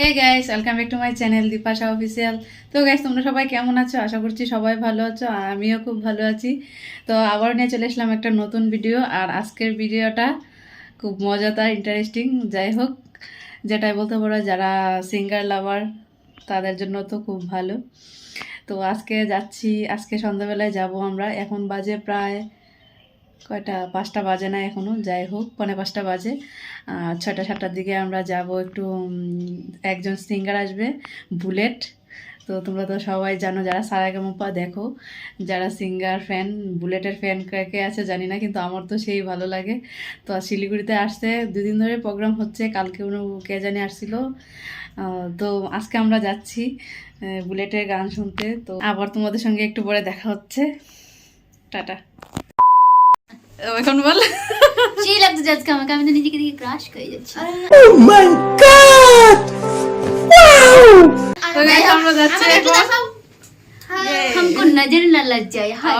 Hey guys welcome back to my channel Deepasha official তো guys তোমরা সবাই কেমন আছো? আশা করছি সবাই ভালো আছো, আর আমিও খুব ভালো আছি। তো আবার নিয়ে চলে এসলাম একটা নতুন ভিডিও আর আজকের ভিডিওটা খুব মজাদার ইন্টারেস্টিং যাই হোক, যেটাই বলতে পারো যারা সিঙ্গার লাভার তাদের জন্য তো খুব ভালো। তো আজকে যাচ্ছি, আজকে সন্ধ্যাবেলায় যাব আমরা, এখন বাজে প্রায় কয়টা, পাঁচটা বাজে না এখনও যাই হোক, পৌনে পাঁচটা বাজে। ছটা সাতটার দিকে আমরা যাব একটু একজন সিঙ্গার আসবে, বুলেট। তো তোমরা তো সবাই জানো, যারা সারাগামপা দেখো, যারা সিঙ্গার ফ্যান বুলেটের ফ্যান কে আছে জানি না, কিন্তু আমার তো সেই ভালো লাগে। তো শিলিগুড়িতে আসতে দুদিন ধরে প্রোগ্রাম হচ্ছে, কালকে উনি কে জানি আসছিল। তো আজকে আমরা যাচ্ছি বুলেটের গান শুনতে। তো আবার তোমাদের সঙ্গে একটু পরে দেখা হচ্ছে। টাটা। এখন বল সেই লাগছে আজকে আমাকে আমি তো নিজেকে দিকে ক্রাশ করে যাচ্ছি তো guys, আমরা যাচ্ছি এখন हमको नजर न लग जाए हाय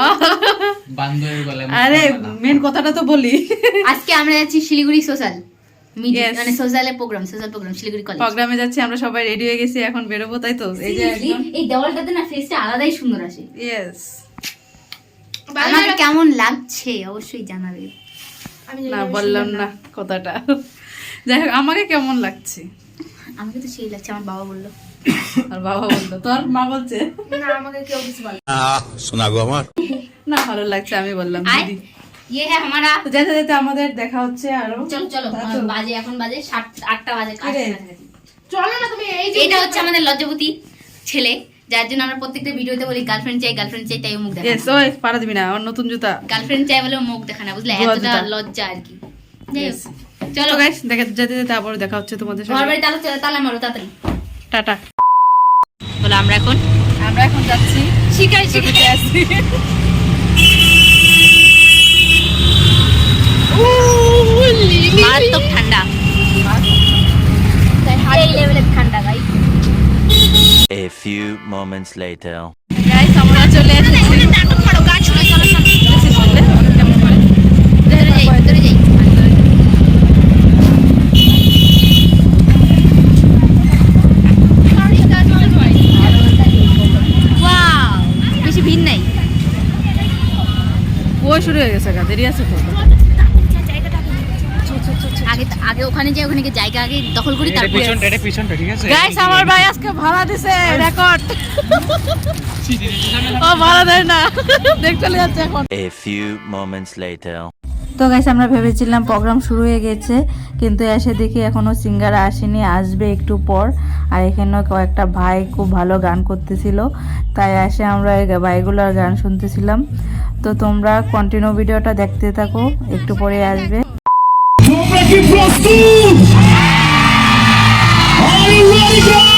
বান্দরের গলায় মুখ আরে বাঁধা। মেন কথাটা তো বলি আজকে আমরা যাচ্ছি শিলিগুড়ি সোশ্যাল মিডিয়া Yes. মানে সোশ্যালের program social program Siliguri college প্রোগ্রামে যাচ্ছি আমরা সবাই রেডি হয়ে গেছি এখন বেরোবো তাই তো এই যে এই দেওয়ালটাতে না ফেসটা আলাদাই সুন্দর আসে ইয়েস আমাকে কেমন লাগছে অবশ্যই জানাবে না বললাম না কথাটা যাই হোক আমাকে কেমন লাগছে আমাকে তো সেই লাগছে আমার বাবা বললো আর বাবা বললো তোর মা বলছে শোনা গো আমার না ভালো লাগছে আমি বললাম আয় দিদি ये है हमारा তো যেতে যেতে আমাদের দেখা হচ্ছে আরো চলো চলো বাজে এখন বাজে সাত আটটা বাজে কাজ কিরে? কাছাকাছি। এটা হচ্ছে আমাদের লজ্জাবতী ছেলে যার জন্য আমরা প্রত্যেকটা ভিডিওতে বলি গার্লফ্রেন্ড চাই গার্লফ্রেন্ড চাই তাই মুখ দেখা ইয়েস ওই পারা দিবি না আমার নতুন জুতা। গার্লফ্রেন্ড চাই বলে মুখ দেখা না বুঝলে? এতটা লজ্জা আর কি. চলো। গাইস দেখা যেতে যেতে আবার দেখা হচ্ছে তোমাদের ঘর সঙ্গে বাড়ি তালা তালা মারো তাড়াতাড়ি। টাটা। বলো আমরা এখন? আমরা এখন যাচ্ছি শিকার ছুটিতে আসছি মারাত্মক ঠান্ডা। লেভেলের ঠান্ডা ভাই A few moments later. Guys আমরা চলে এসেছি। শুরু হয়ে গেছে গা দেরি আছে তো। আগে আগে ওখানে যাই ওখানে জায়গা আগে দখল করি তারপর পিছনটা এটা পিছনটা ঠিক আছে? গাইস আমার ভাই আজকে ভাড়া দিছে রেকর্ড ও ভাড়া দেয় না। দেখ চলে যাচ্ছে এখন। A few moments later. তো গাইস আমরা ভেবেছিলাম প্রোগ্রাম শুরু হয়ে গেছে কিন্তু এসে দেখি এখনও সিঙ্গার আসেনি আসবে একটু পর। আর এখানেও কয়েকটা ভাই খুব ভালো গান করতেছিল তাই এসে আমরা এই ভাইগুলোর গান শুনতেছিলাম। তো তোমরা কন্টিনিউ ভিডিওটা দেখতে থাকো একটু পরে আসবে। কি প্রস্তুত Are you ready, guys?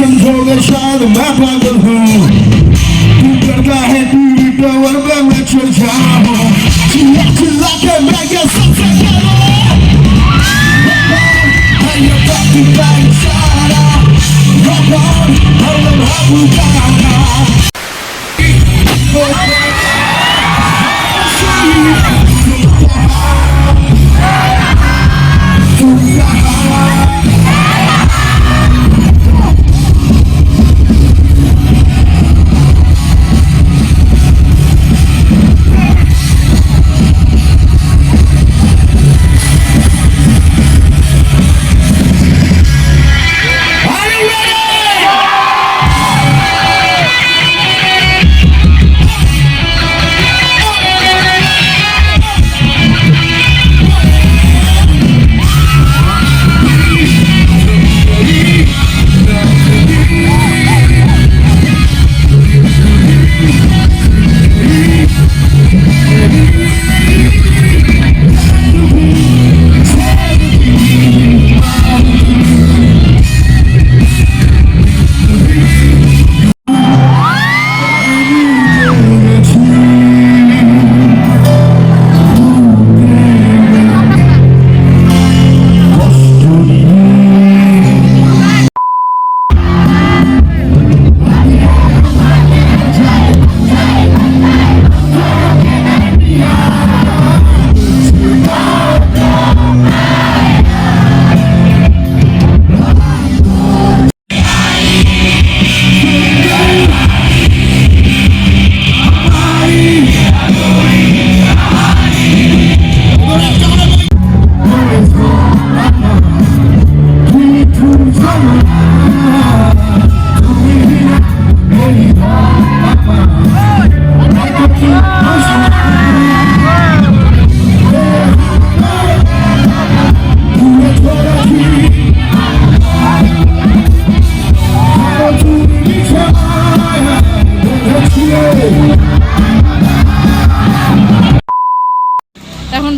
control and shine the map like a hole. You got my head, to know what I'm at your child She have to lock and make yourself together. And you're back to back, shut. Rock on, hold them up, we got it. Oh,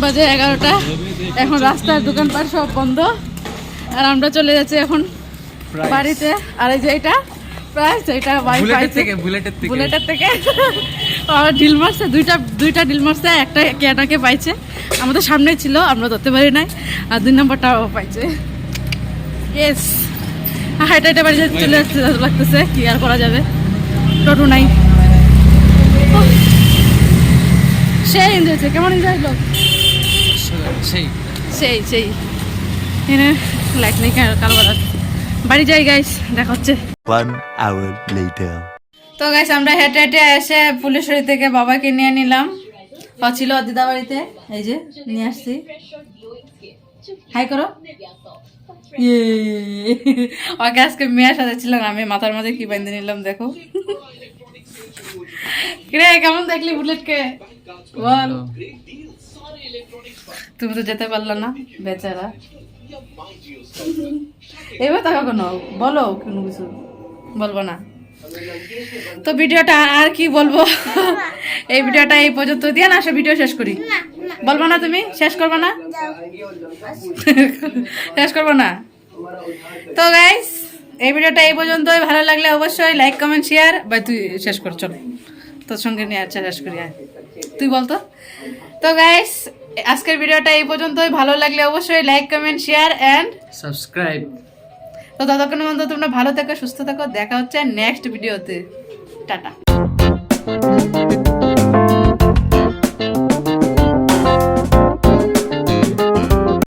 বাজে এগারোটা। এখন রাস্তার দোকানপাট সব বন্ধ। আর আমরা চলে যাচ্ছি এখন বাড়িতে। আর এই যে এটা বুলেটের থেকে ডিল মারছে দুইটা দুইটা ডিল মারছে একটা পাইছে। আমাদের ছিল আমরা ধরতে পারি নাই। আর দুই নম্বরটাও পাইছে। ইয়েস হাইটা হাইটা বাড়ি যেতে চলে আসতে লাগতেছে কি আর করা যাবে? টোটো নাই। এনজয় কেমন এনজয় হলো? সেই। সেই সেই। এনে লাইট নেই বাড়ি বাড়ি যাই গাইস দেখা হচ্ছে। One hour later. তো গাইস আমরা হেঁটে হেঁটে এসে পুলিশারি থেকে বাবাকে নিয়ে নিলাম। ও ছিল দিদা বাড়িতে। এই যে নিয়ে আসছি। হাই করো। ওকে আজকে মেয়ের সাথে ছিলাম আমি মাথার মাঝে কি বেঁধে নিলাম দেখো। কিরে কেমন দেখলি বুলেটকে? বল। তুমি তো যেতে পারলা না, বেচারা। এবার তাকা কোনো? বলো কোনো কিছু। বলব না। তো ভিডিওটা আর কি বলব? এই ভিডিওটা এই পর্যন্ত দিয়ে না, আসো, ভিডিও শেষ করি। বলব না তুমি? শেষ করব না? শেষ করব না? তো গাইস এই ভিডিওটা এই পর্যন্তই। ভালো লাগলে অবশ্যই লাইক কমেন্ট শেয়ার বা তুই শেষ কর, চল। তোর সঙ্গে নিয়ে আচ্ছা শেষ করি। তুই বলতো তো। গাইস আজকের ভিডিওটা এই পর্যন্তই। ভালো লাগলে অবশ্যই like comment share and subscribe তো ততক্ষণ পর্যন্ত তোমরা ভালো থাকো সুস্থ থাকো। দেখা হচ্ছে নেক্সট ভিডিওতে টাটা।